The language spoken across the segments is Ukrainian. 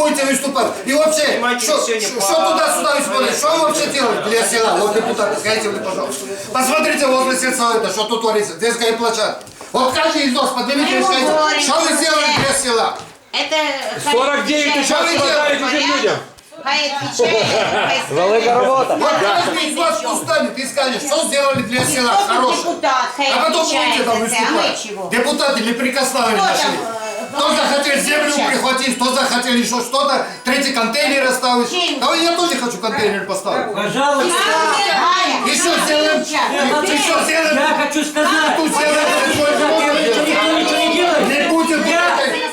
будете выступать. И вообще, что туда-сюда вы смотрите? Что вы вообще делаете для села? Вот депутаты, скажите мне, пожалуйста. Посмотрите возле сельсовета, что тут творится, детская площадка. Вот каждый из вас поднимите и скажите, что вы сделали для села? Это 49 тисяч Що ви складають робите? уже людям. Хай отвечает. Велика робота. Вот каждый из вас устанет и скажет, что сделали для села хорошего. А потом будете там а выступать. Депутаты неприкосновенные нашли. Кто захотел землю прихватить, кто захотел еще что-то, третий контейнер оставить. Да я тоже хочу контейнер поставить. Пожалуйста, Еще сделаем, еще сделаем, я хочу сказать, тут сделаем, не делает. не будет Я,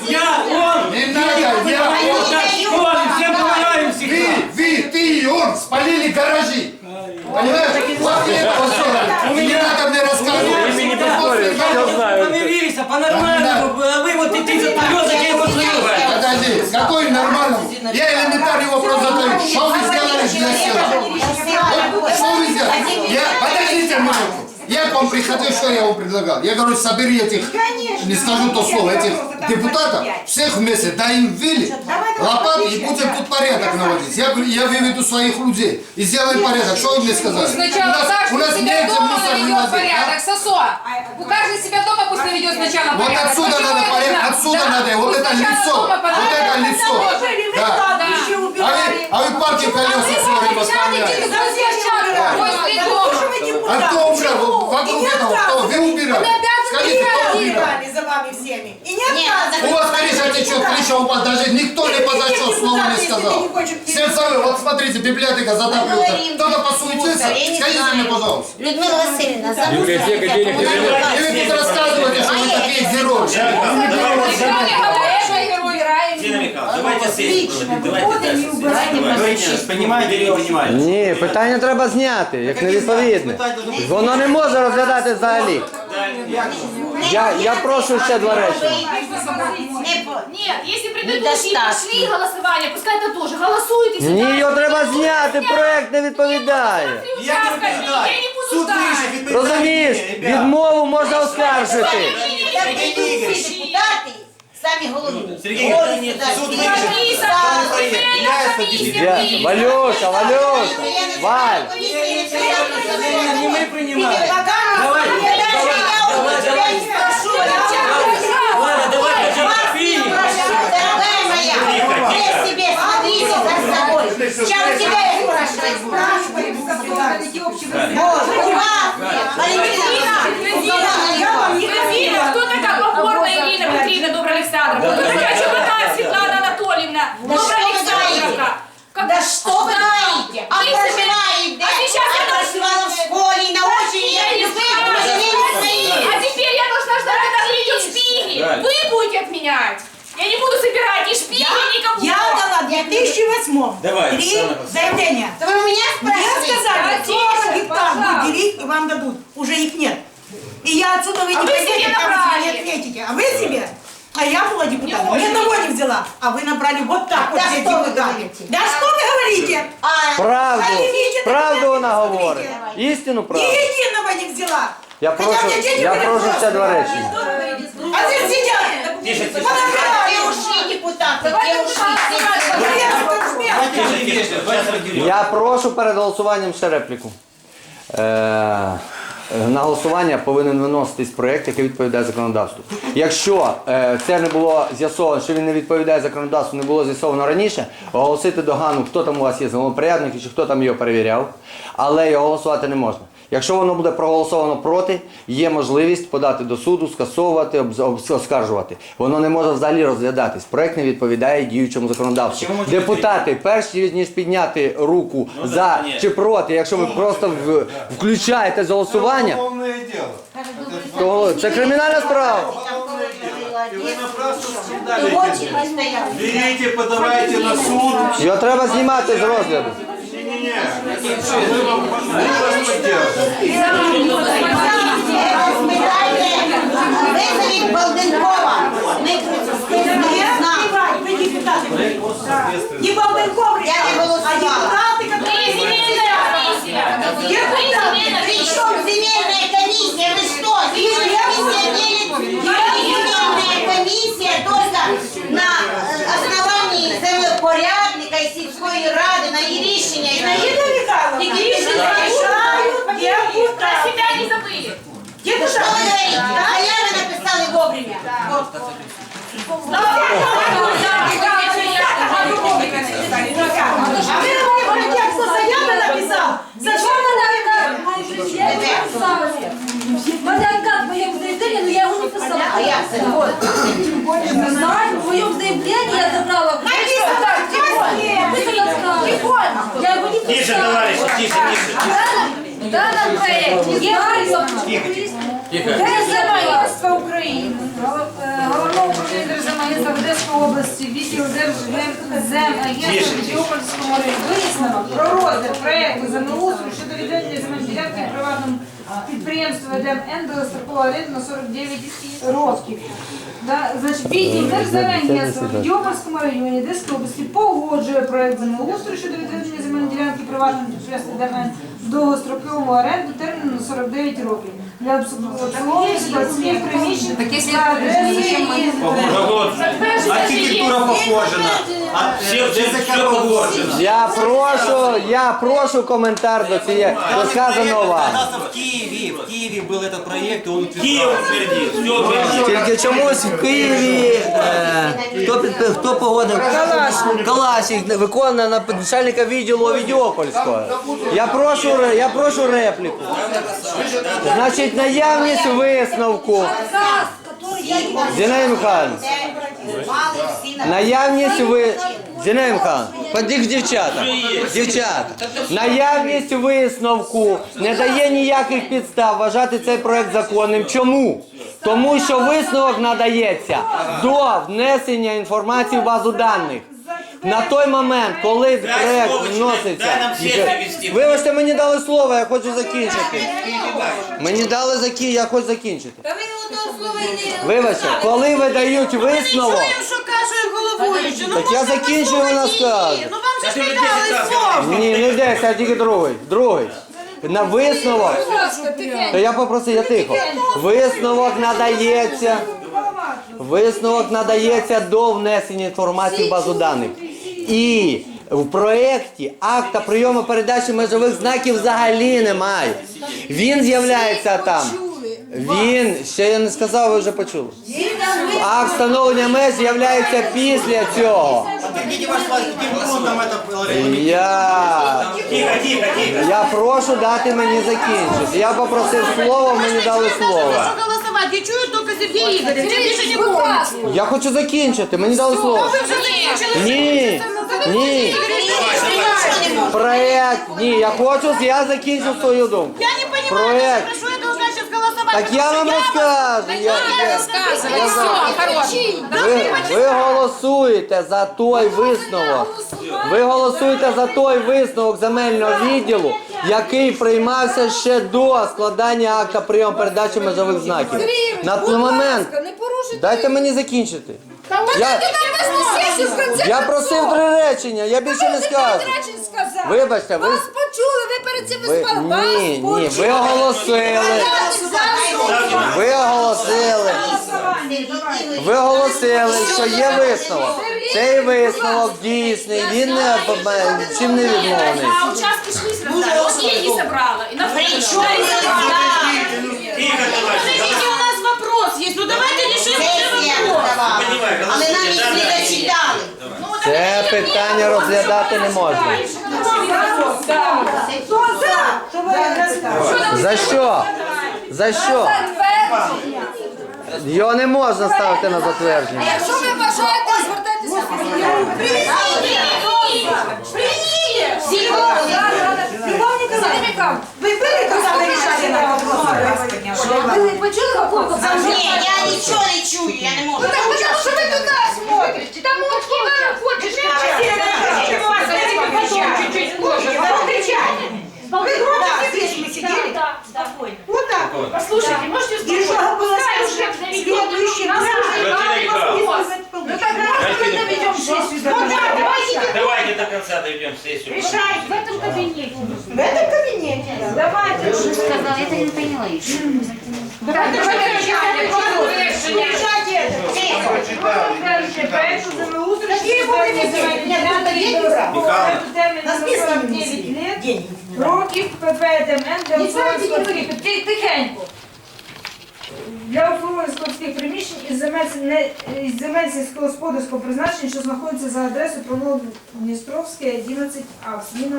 я, он, Не надо, я, вот он. так школы, всем помогаем всегда. Вы, вы, ты и он спалили гаражи. Понимаешь? Вот сделали. И не надо мне рассказывать. Ими не этого- все знают. Помирились, а по-нормальному, эти ты за привез, я. Подожди, какой нормальному? Я элементарный вопрос задаю. Что вы сделали для села? Вот Что вы сделали? Я, подождите минутку. Я к вам приходил, что я вам предлагал? Я говорю, собери этих, не скажу то слово, этих депутатов, всех вместе, дай им вили, лопаты и будем тут порядок наводить. Я, я выведу своих людей и сделаем порядок. Что вы мне сказали? Сначала у нас, каждый у нас себя дома мусор наведет вывозить. порядок, а? Сосо. У каждого себя дома пусть наведет сначала Вот порядок. отсюда Почему надо порядок, отсюда Да. надо, вот Пусть это лицо, дома вот это лицо. Да. А вы, а вы палки в колеса. После дома. А кто убрал? Вокруг этого кто? Вы убирали. Скажите, кто убирал? за вами всеми. И не. У вас крыша течет, крыша упала, даже никто не позачет, слова не сказал. Самым, вот смотрите, библиотека говорим, Кто-то посуетился? Скажите мне, пожалуйста. Людмила Васильевна, за Библиотека денег не И вы тут рассказываете, что вы такие герои. Дина Михайловна, давайте сесть. Давайте дальше. Давайте, понимаете или не понимаете? Ні, питання треба зняти, як невідповідне. Воно не може розглядати взагалі. Я, я прошу ще два речі. Не Нет, если предыдущие Недостаточно. пошли голосование, пускай это тоже голосуют и сюда. Ні, його треба зняти, проект не відповідає. Я не. Я не буду Суд ждать. вийшов, відповідає. Розумієш, відмову можна оскаржити. Я прийду всі депутати, самі головні. Сергій, Головні депутати. суд І вирішив. написано, Закон що України. земельна Являється комісія Я, Валюша, Валюша, Валь. Не мы принимаем. Давай, давай, давай. Ладно, давай, хотя бы фини. Дорогая моя, ты себе смотрите за собой. Сейчас у тебя 2008 Давай, три заявления. Да вы у меня Мне спрашиваете? сказали, Тише, 40 гектар будет делить, и вам дадут. Уже их нет. И я отсюда вы А не вы пойдете, себе набрали. не ответите. А вы себе? А я была депутатом, Не ни одного не взяла. А вы набрали вот так вот Да все вы депутаты. говорите? Да что вы говорите? А, Правду, Смотрите, правду давайте, вона смотрите. говорить. Істину Ни правду. единого не взяла. Я Хотя прошу, мне дети я прошу взрослые. два речення. А здесь сидят. Тише. Где ушли депутаты? Я прошу перед голосуванням ще репліку. Е, на голосування повинен виноситись проєкт, який відповідає законодавству. Якщо е, це не було з'ясовано, що він не відповідає законодавству, не було з'ясовано раніше, оголосити догану, хто там у вас є землепорядник чи хто там його перевіряв, але його голосувати не можна. Якщо воно буде проголосовано проти, є можливість подати до суду, скасовувати, оскаржувати. Воно не може взагалі розглядатись. Проект не відповідає діючому законодавству. Депутати, перш ніж підняти руку Ну, за ні. чи проти, якщо ви просто в- включаєте з голосування, то це кримінальна справа. Берите, подавайте на суд. Його треба знімати з розгляду. Не-не-не. Мы вам мы вас поддержим. Зачем Маленька в моем заявлении, но я его не писала. А як це? Не знаю, в моем заявлении я забрала. Я его не Тише, писала. товарищи, тише, тише. В данном проекте є Тихо. Держземагентства України, головного управління В Одеської області, відділ в Діопольському районі. Висновок про розгляд проєкту землеустрою щодо відведення земельної ділянки приватному підприємству ДМН довгострокового оренду на 49 років. Да, значить, відділ Держземагентства в Діопольському районі Одеської області погоджує проєкт землеустрою щодо відведення земельної ділянки приватному підприємству ДМН довгостроковому оренду терміну на 49 років для обслуговування приміщень за адресою Погоджено. Архітектура похожена. А Все, все, все погоджено. Я прошу, я прошу коментар до цієї до сказаного вам. в Киеве, в Киеве был этот проект, и он Київ утвердив, все. Тільки чомусь в Києві е, хто під хто погодив? Калашник. Калашник виконує на начальника відділу Овідіопольського. Я прошу ре- я прошу репліку. Значить, наявність висновку. Зінаїда Михайловна, наявність ви. Зінаїда Михайловна, подих дівчата. Дівчата. Наявність висновку не дає ніяких підстав вважати цей проект законним. Чому? Тому що висновок надається до внесення інформації в базу даних. На той момент, коли проект слово, вноситься. дай нам. Вибачте, мені дали слово, я хочу закінчити. Мені дали закі, я хочу закінчити. Та ви одного слова і не Вибачте, коли видають висновок. що каже головуючий. Ну, Так я закінчую, вона скаже. ну вам же Та ж ти не дали 10 разів слово. Ні, не десь, а тільки другий. Другий. На висновок. То я попросив, я тихо. Висновок надається. Висновок надається до внесення інформації в базу даних. І в проєкті акта прийому передачі межових знаків взагалі немає. Він з'являється там. Він, ще я не сказав, ви вже почули. Акт встановлення меж з'являється після цього. Подождите, ваш власть, каким фронтом это было? Тихо, реализовано? тихо, тихо. Я прошу дати мені закінчити. Я попросив слово, мені дали слово. голосовать. Я чую только Сергея Игоревича. Я хочу закінчити, мені дали слово. Ні, ні. Проект, ні, я хочу, я закінчив свою думку. Я не понимаю, Проект. що я должна. Так я вам розкажу. Я, я, я все, хорош. ви, ви голосуєте за той висновок. Ви голосуєте за той висновок земельного відділу, який приймався ще до складання акта прийому передачі межових знаків. На той момент. Дайте мені закінчити. Я, я просив три речення, я більше не скажу. Вибачте, ви- Вас почули, ви перед цим Ви. Вас ні, ні, ви оголосили. Ви оголосили. Ви оголосили, що є висновок. Цей висновок дійсний, він не чим не відмовний. А участки не. И на. Подождите, у нас вопрос есть. Ну давайте решим этот вопрос. Але нам їх да, не да. Це питання розглядати не можна. Хто за? За що? За що? Затвердження. Його не можна ставити на затвердження. Якщо ви бажаєте, звертайтеся Николаевна, ви были, когда мы решали на? Ви почули какого Ні, я нічого не чую, я не можу. Що ви туди Послушайте, можете И успокоиться? чтобы было Пускай уже слышно заведет следующий нас раз. Василий Ну так давайте доведемо сесію до Вот так, давайте Давайте до конца доведем сессию. решать. в этом кабинете. В этом кабинете. Давайте. сказала, я так не поняла їх. Років ППДМН для. Для обслуговування складських приміщень із земель, сільськогосподарського призначення, що знаходиться за адресою Промов-Дністровське, 11А в селі.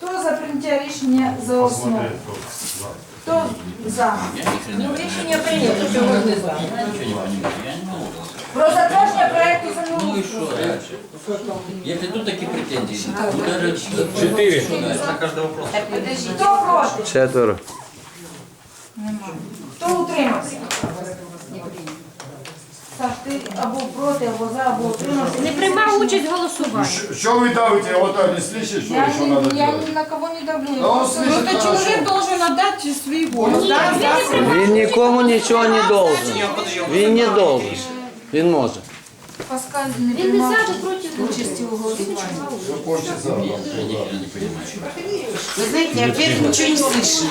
Хто за прийняття рішення за основу? Хто за? Ну, рішення прийнято, не за. Про затвердження проекту Ну и что дальше? Если тут такие претензии, ударить Четыре. На каждый вопрос. Хто проти? Четверо. Хто утримався? Саш, ти або проти, або за, або утримався. Не приймав участь в голосуванні. Что вы давите? Вот они слышите, что Я, еще ни, надо я делать? ни на кого не давлю. Да он слышит хорошо. должен отдати свій голос. Ні, він не приймав. Він нікому нічого не должен. Він не должен. Він може. Паскаль не Він не приймав за, проти участі у голосуванні. Вы знаете, я опять ничего не слышу.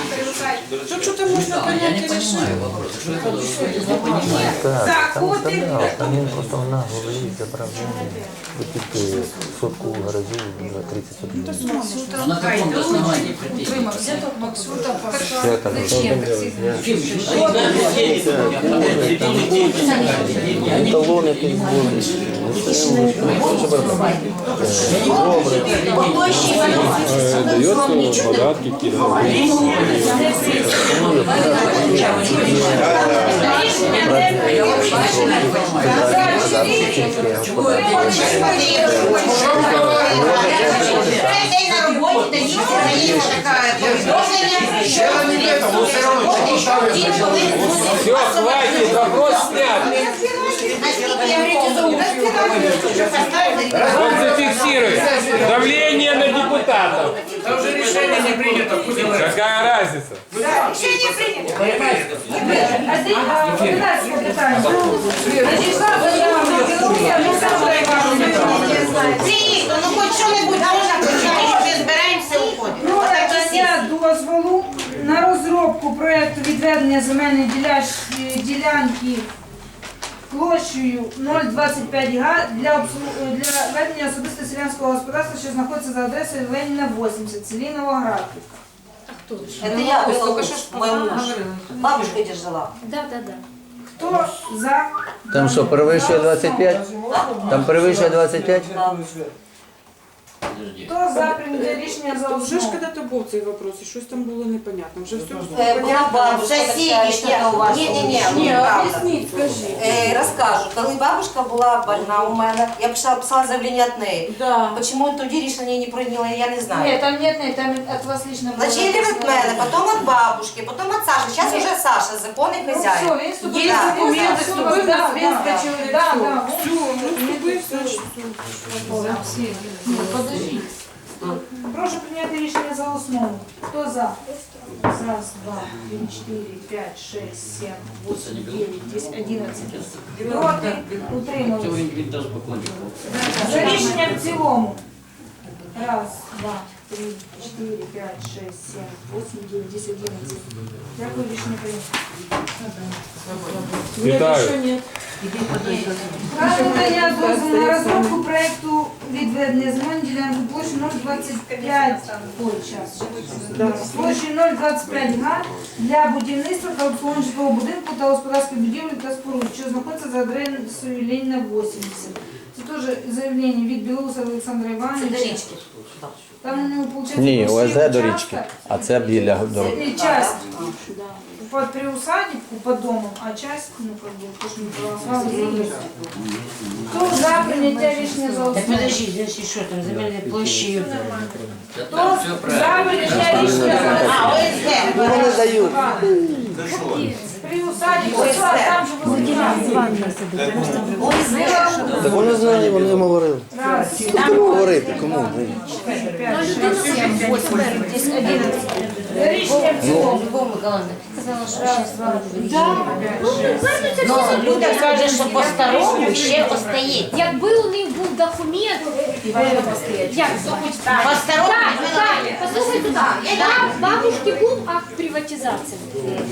Я не понимаю вопрос. Что это за- не понимаю. За, Котик. Він просто в нагло забрав тільки сотку гаражів за 30 сотень. Ну, На каком основании претензии? Утримався. Максюта, Паскаль. Ще так. Талон якийсь був. Дается податки День на роботі, дається, дається таке повідомлення. Дело не в этом, он все Равно что ставит. Він повинен бути. Все, хватит, вопрос снят. Зафиксирует. Давление на депутатов. Там же решение не принято. Какая разница? Олександра Івановича. Ці, ну хоч що-небудь можна почати, ми збираємося і уходимо. Про надання дозволу на розробку проекту відведення земельної ділянки площею 0,25 га для, обслу- для ведення особисто селянського господарства, що знаходиться за адресою Леніна 80, селі Новоградки. Это я была мой муж. Бабушка держала. Да, да, да. Хто за? Там що, перевищує 25? Там перевищує 25? Подожди. Хто за прийняття рішення за Вже ж основу? коли-то був цей вопрос, і щось там було непонятно. Вже все Е, Була бабушка Сусіді, така, що у вас? ні, ні, ні, Ні, правда. об'ясніть, скажіть. Е, Розкажу, коли бабушка була больна у мене, я писала, писала заявлення від неї. Да. Чому тоді рішення не прийняла, я не знаю. Ні, там нет, нет, там от вас лично було. Значит, від мене, потім від бабушки, потім від Саші. Зараз вже Саша, законний Ну, хазяїн. все, він вступив Є в документи, вступив да, на да, свій да. чоловік. Да, да. Все, ну вступив, все, все. Ну, Подожди. Прошу прийняти рішення за основу. Хто за? Раз, два, три, чотири, п'ять, шесть, сім, восемь, дев'ять, десять, одинадцять. Проти? Це Утримались. він він теж спокійно. За рішення в цілому. Раз, два, три, чотири, п'ять, шесть, сім, восемь, дев'ять, десять, одинадцять. Дякую, рішення прийнято. Витаю. Право надання дозволу на розробку проекту відведення земельної ділянки площі 025 ой, час, площі 025 га для будівництва та обслуговування житлового будинку та господарських будівель та споруд, що знаходиться за адресою Леніна 80. Це теж заявлення від Білоуса Олександра Це до Івановича. Там у нього виходить Ні, ОСГ до річки, а це біля дороги. Це часть под приусадебку, под домом, а часть, ну, как бы, то, что не за принятие рішення за Так основу? подожди, значить, що там, земельні площі? Та Хто за принятие рішення за А, основу? ОСГ. Вони дають. Так вони знають, вони говорили. Кому говорити? Кому? Рішення в цілому. Щас два, три, Ну, люди кажуть, що по-старому ще остається. Якби у них був документ, як По-старому? Так, так, послухайте, так. Бабушки був акт приватизації.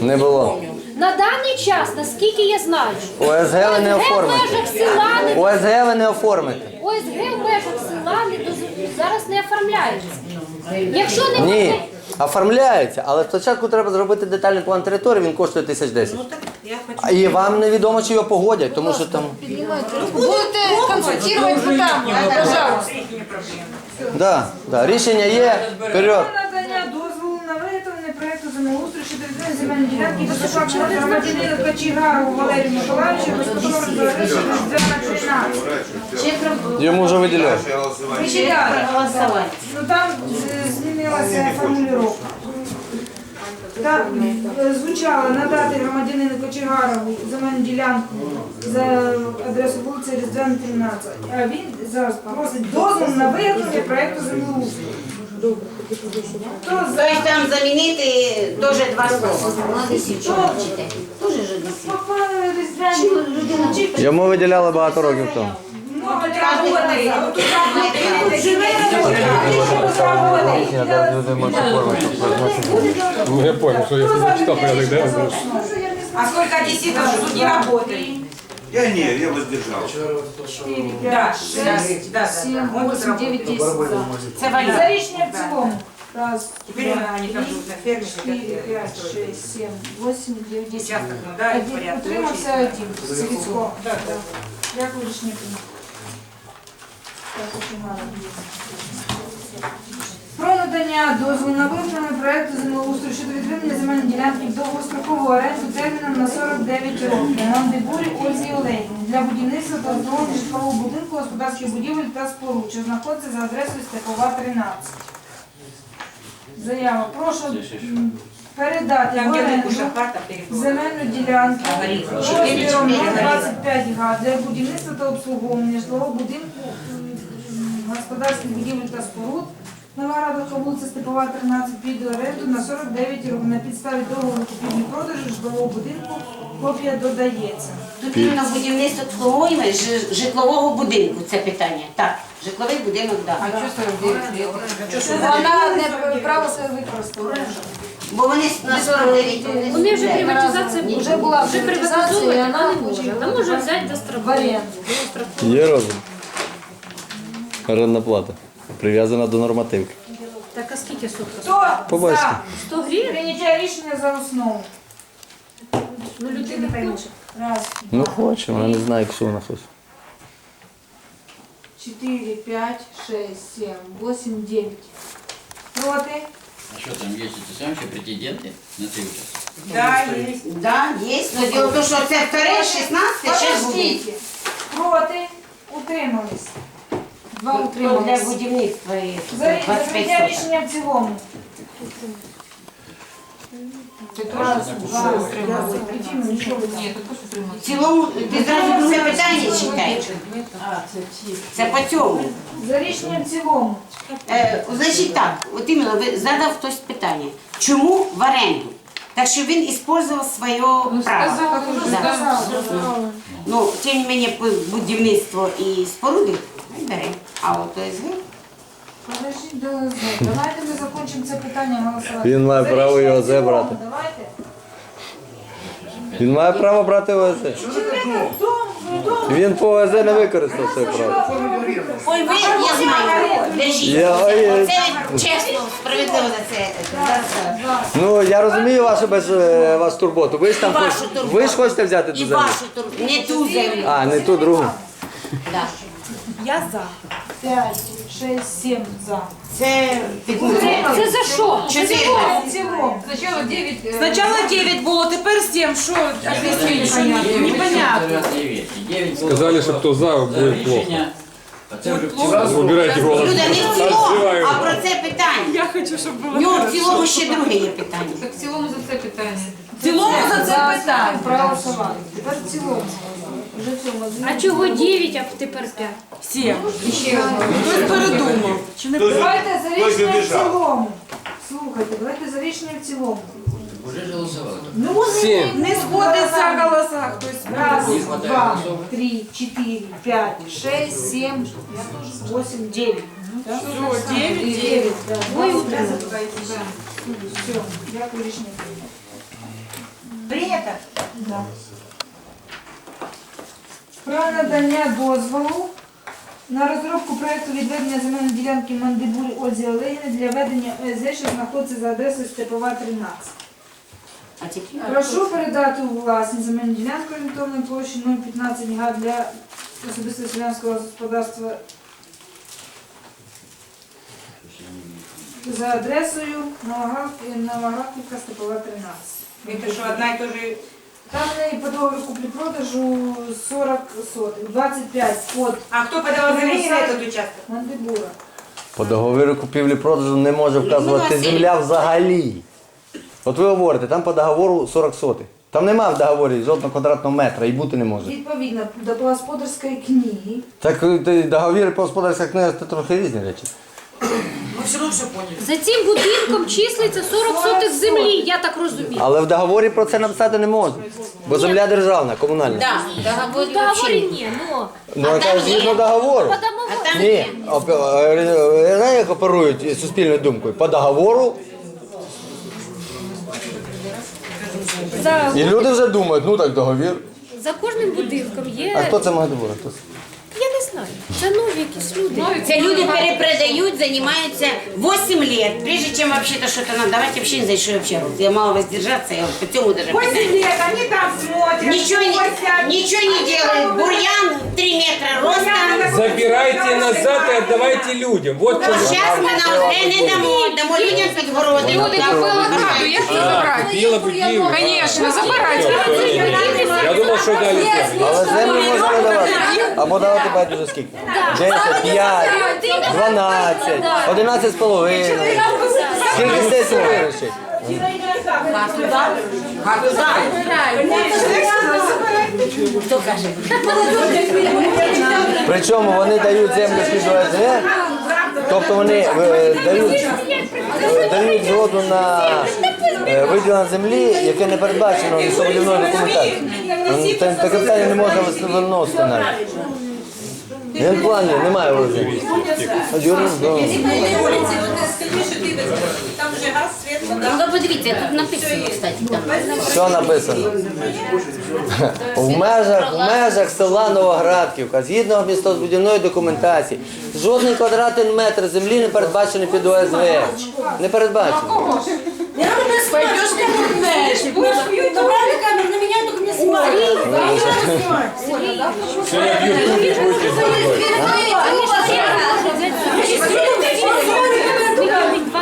Не було. На даний час, наскільки я знаю, ОСГ ви не в межах села не ОСГ ви не оформите. ОСГ в межах села не дозволяє. зараз не оформляється. Якщо не Ні, оформляється, але спочатку треба зробити детальний план території, він коштує тисяч десять. А І вам невідомо, чи його погодять, тому що там. Будете консультировать вы там, пожалуйста. Да, да, рішення є, вперед. Про надання дозволу на виготовлення проекту землеустрою щодо відведення земельної ділянки безпосередньо громадянину Качігару Валерію Миколаївичу безпосередньо за адресою Різдвяна 13. Йому вже виділяють. Виділяли. Ну там е, змінилася формулювання. Так е, звучало надати громадянину Кочегарову земельну ділянку за адресою вулиці Різдвяна 13. А він зараз просить дозвіл на виготовлення проекту землеустрою. Хто за? Тобто там замінити теж два слова. Дуже ж. Йому виділяли багато років тому. Ну. Ну я понял, что я не порядок денний. А сколько одесситов тут не работает? Я не, я воздержал. 4, 5, 6, 7, 8, 9, 10 за. Це валюта. За рішення в цілому. Раз, Теперь два, они три, там живут на ферме, четыре, пять, шесть, семь, восемь, девять, десять. Участок, ну да, и Один. порядок. Утримався один. Савіцько. Дякую, рішення прийнято. Так, очень мало. Про надання дозволу на виготовлення проекту землеустрою щодо відведення земельної ділянки в довгострокову оренду терміном на 49 років. на Мандибурі Ользі Олегівні для будівництва та обслуговування житлового будинку, господарських будівель та споруд, що знаходиться за адресою Степова 13. Заява. Прошу передати в оренду земельну ділянку розміром чотири, чотири, 25 га для будівництва та обслуговування житлового будинку, господарських будівель та споруд. Нова Радовка, вулиця Степова, 13, під оренду на 49 років. На підставі договору купівлі-продажу житлового будинку копія додається. Тут іменно будівництво обслуговуємо жи- житлового будинку, це питання. Так, житловий будинок, так. Вона не право своє використала. Бо вони на 49 вони Вони вже сидять. приватизація Вже була вже приватизація, приватизована, і вона не може. Вона може взяти до страховки. Є розум. Орендна плата Прив'язана до нормативки. Так а скільки суток? Хто Побачите. за 100 гривень? прийняття рішення за основу? Ну людина хоче. Раз, Ну хоче, вона не знає, що вона хоче. 4, 5, 6, 7, 8, 9. Проти? А что там есть эти самые претенденты на три участка? Да, є. Да, є. Но діло в тому, що це вторе, 16, ще буде. Подождите. Проти? Утримались. Два Для утримались. будівництва і За за 25 прийняття соток. рішення в цілому. Два, Ефімов, нічого не В цілому, ти зразу друге питання читаєш. Це по цьому. За рішенням в цілому. Е, значить так, от іменно ви задав хтось питання. Чому в оренду? Так що він использував своє право. Да. Ну, тим не менее, будівництво і споруди хай бере. А от ОСГ Подождіть до ОСЗ. Давайте ми закінчимо це питання голосувати. Він має право його забрати. Давайте. Він має право брати ОС. Він по ОС не використав своє право. Ой, ви, я знаю, держіть. Я- ой, Це чесно, справедливо за це. Ну я розумію вашу без е, вас турботу. Ви ж там Вашу хоч- турботу. ви ж хочете взяти ту І землю. вашу тур, не ту землю. А, не ту другу. Да. Я за. 5, 6, 7 за. Це Це за що? Чотири. В цілому. Сначала 9. э, Спочатку 9 було, тепер 7. Що об'ясніть, що не- непонятно. Сказали, что кто за, будет плохо. А це вже в цілому. Выбирайте голос. Люда, не в цілому, Отзываю. а про це питання. Я хочу, щоб В було. нього в цілому ще друге є питання. Так в цілому за це питання. В цілому за це питання. Проголосувати. Тепер в цілому. Вже в. А чого 9, а тепер 5? 7. Хтось передумав. Чи не Давайте за рішення в цілому. Слухайте, давайте за рішення в цілому. Уже ж голосували. Ну, Сім. Не сходиться голоса, хтось. Раз, два, три, четыре, пять, шесть, семь, восемь, девять. Да? Все, 9, Девять, да. Ой. Все, дякую, рішення прийнято. Да. Про надання дозволу на розробку проєкту відведення земельної ділянки Мандибурі Ользі Олегіни для ведення ОСЗ, що знаходиться за адресою Степова 13. А тепер Прошу передати у власність земельну ділянку орієнтовної площі 0,15 га для особистого селянського господарства за адресою Новоград- Новоградівка Степова 13. Это что, одна и то же... Там в неї по договору куплі-продажу 40 сотих, 25 под А кто подавал заявление на этот участок? Мандибура. По договору купівлі-продажу не може вказувати земля взагалі. От ви говорите, там по договору 40 сотих. Там нема в договорі жодного квадратного метра і бути не може. Відповідно до господарської книги Так е, договір по господарська книга це трохи різні речі. Все равно все поняли. За цим будинком числиться 40 сотих землі, я так розумію. Але в договорі про це написати не можна. Бо земля державна, комунальна. Да, В договорі ні, ну. Ну, яка згідно договору. Там Ні, оп- е, е, знаєте, як оперують суспільною думкою? По договору. За, І люди вже думають, ну так договір. за кожним будинком А є. хто це може говорити? Хто це? Знаю. Це нові якісь люди. Це люди перепродають, занимаются 8 лет, прежде чем вообще-то что-то надо. давать вообще не знаю, что я вообще роблю. Я мало воздержаться, я по цьому даже 8 лет, они там смотрят. Ничего не, ничего не делают. Бурьян 3 метра ростом. Забирайте назад и отдавайте людям. Вот что Сейчас мы на одне не дамо, дамо людям під городи. Люди купили хату, як це забрати? Купила бы Киев. Звісно, забирайте. Я думал, что дали землю. Але землю можна не давати. Або давати байдуже скільки. 10, 5, 12, 11 з половиною. Скільки сесій вирішить? Хто каже? Причому вони дають землю під ОСГ, тобто вони е, дають, е, дають згоду на е, виділення землі, яке не передбачено містобудівною документацією. Та- Таке питання не можна виносити навіть. В плані немає ОСГ. А Юрій, да. Там же газ, свет, вода. Ну, подивіться, тут написано, кстати, там. Що написано? В межах, в межах села Новоградківка, згідно містобудівної документації, жодний квадратний метр землі не передбачений під ОСВ. Не передбачено. Пойдешь Добрали камеру на меня, только не снимай. Сегодня в Ютубе будете забывать.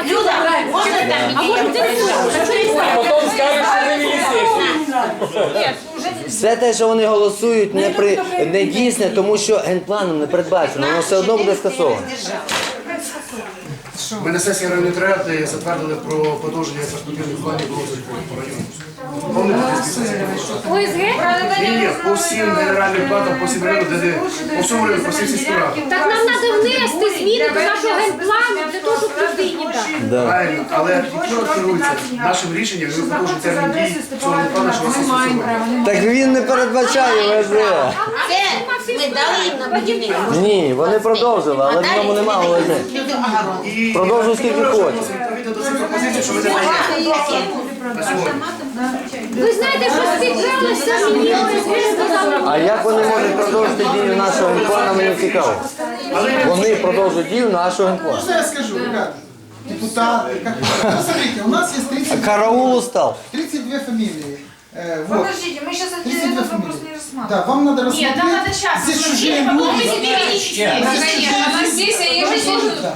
Люда, можна там А може ти А потом скажешь, что завели сессию. Все те, що вони голосують, не, при, не дійсне, тому що генпланом не передбачено, воно все одно буде скасовано. Ми на сесії районної ради затвердили про подовження перспективних планів розвитку по району. Ні, ні, по всім генеральним платам, по всім по всьому району, по всім. Так нам треба внести зміни до нашого генплану для того, щоб людині дати. Правильно, але тільки керується нашим рішенням, ми продовжуємо термін цього генплану, що Так він не передбачає ОСВ. Це ми дали їм на будівництво. Ні, вони продовжили, але в ньому немає ОСВ. І Продовжуй скільки хочеш. відповідно до цих пропозицій, що ви не даєте на сьогодні. Ви знаєте, що спікралися мені ОСГ сказали. А як вони можуть продовжити дію нашого генплану, мені цікаво. Вони продовжують дію нашого генплану. Что я скажу, ребята? Депутаты, как Посмотрите, у нас есть 30, Караул устав. 32 фамилии. Э, вот. Подождите, мы сейчас 32 этот вопрос фамилии. не рассматриваем. Да, вам надо Нет, рассмотреть. нам надо сейчас. Здесь чужие Потом вы люди. себе видите. Здесь чужие У нас люди. здесь Здесь ежедневно.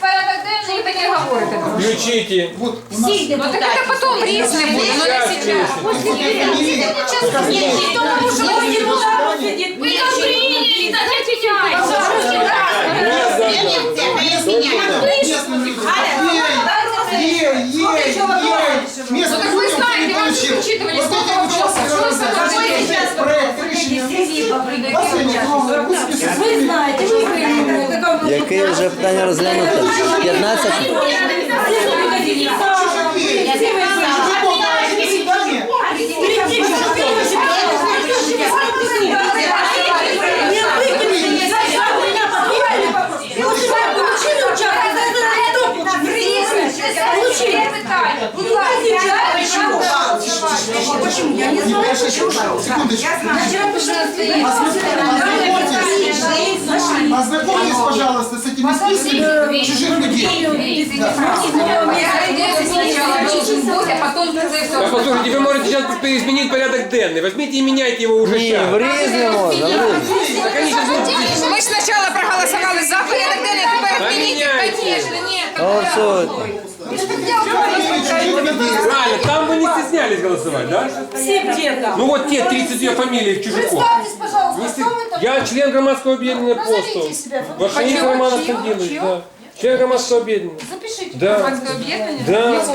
порядок денний, ви таке говорите. Включите. Вот у нас Ну так это потом різне буде, но не сейчас. фамилии. Ви там приняли, на третій Яке вже питання розглянуто? 15? Почему? Я не знаю, почему. Секундочку. Я знаю. Посмотрите, пожалуйста, с этими списками чужих людей. Да. а потом в конце А послушайте, вы можете сейчас изменить порядок денный. Возьмите и меняйте его уже Ні, сейчас. в різне можна, в різне. Так они сейчас будут... Ми ж спочатку проголосували за порядок денний, а тепер відмініть. Поменяйте. Звісно, ні. Голосуйте. Правильно, там вы не стеснялись голосовать, да? Все где-то. Ну вот те 32 фамилии чужаков. Представьтесь, пожалуйста, Не кто стес- вы такой? Я член громадского объединения Назовите «Апостол». себя. Варшанин Почему? Роман Чье? Константинович, Чье? да. Член громадского объединения. Запишите. Да. Громадське об'єднання? Да.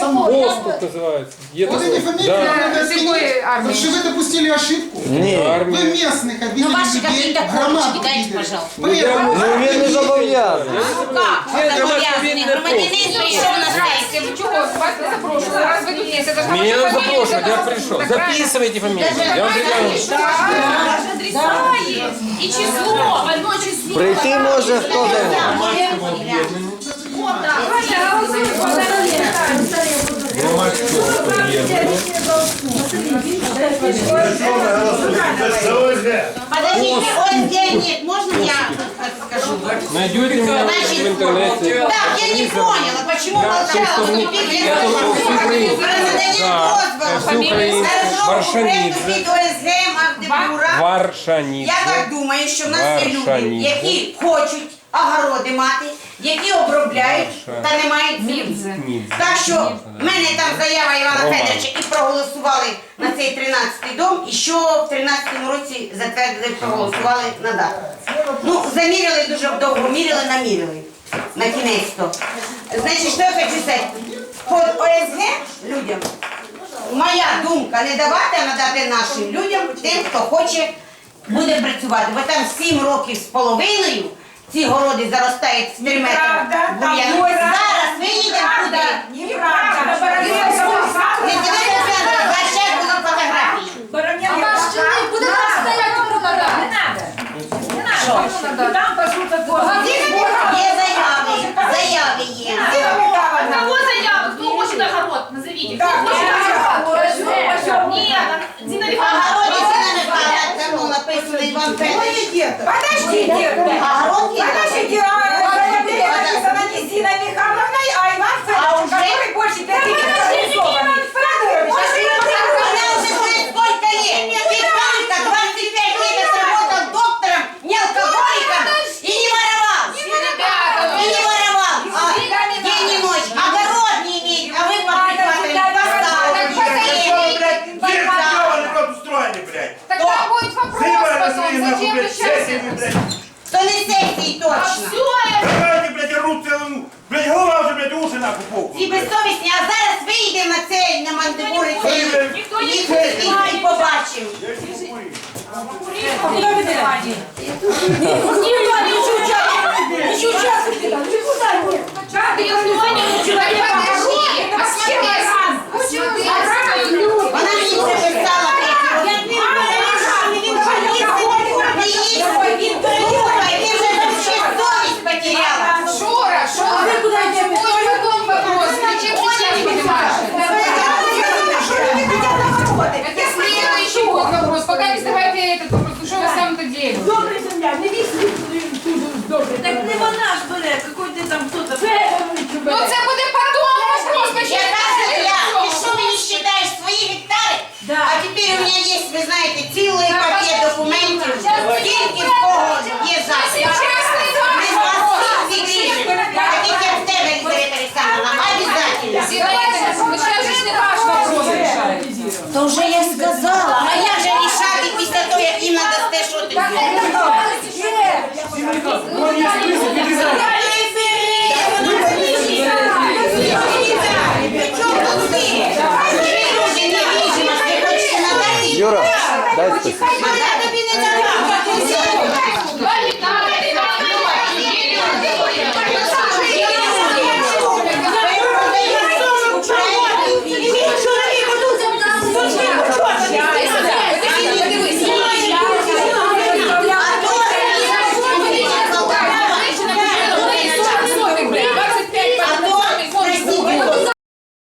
Само. Поступ называется. Есть Вот эти такое. фамилии Да. надо Любой изменить, армии. потому что вы допустили ошибку. Ні. Вы Армия. местных Ну, обидели ваши людей, какие-то громаду корочки дайте, обидели. пожалуйста. Поэтому Ну він не зобов'язаний. Ну как? Член Зобов'язаний. громадського Громадянин прийшов на сесію. Ви чого? Вас не запрошували. Раз ви тут є, це должна Меня бути надо фамілія, запрошивать, це я должна пришел. бути правильно. Записывайте фамилию. Я вам предлагаю. Даже адреса є. І число, в одно число. Прийти може хто де. Подождите, нет, можно я скажу? Найдете меня в интернете. Так, я не поняла, почему. Да. Варшанит. Приступіть до ОСГ Магдебура. Я так думаю, що в нас є люди, які хочуть огороди мати, які обробляють та не мають землі. Так що в мене там заява Івана Федоровича і проголосували на цей 13-й дом, і що в 13-му році затвердили, проголосували на дату. Ну, заміряли дуже довго, міряли, наміряли. На кінець то. Значить, що я хочу сказати? Под ОСГ людям, моя думка не давати, а надати нашим людям, тим, хто хоче, буде працювати. Бо там 7 років з половиною ці городи заростають з 3 метри. бур'яну. Зараз виїдемо туди. Не дивіться, зараз були фотографії. А ваш чоловік буде там стояти кому надо? Є заяви, заяви є. Кого заявок? Кто хочет огород? Назовите. Кто хочет огород? Нет, Зина Михайловна. Зіна Написано Іван Федорович. Подождите. Подождите, а Зина Михайловна, а Иван Федорович, который больше пяти лет вопрос потом, зачем вы сейчас... То не сесії А точно. все, Давайте, блядь, я рут целую. Блядь, голова вже, блядь, уші нахуй похуй. Ці безсовісні, а зараз вийдемо на цей, на мандибури цей, Ніхто не і, і, і побачимо. куда вы давайте? Никуда не участвуйте. Не участвуйте там, никуда нет. Вона Пока не задавайте этот вопрос. Ну что вы самом-то деле? Добрый земля, не вісли добрий. Так не вона ж бере, какой ти там хто-то. Федорович Ну це буде потом вопрос. Я Почему кажу, я, ти що мені считаєш свої гектари? Да. А тепер у мене є, ви знаєте, цілий пакет документів, скільки в кого є засіб. Юра, дай список. Я тобі не дала.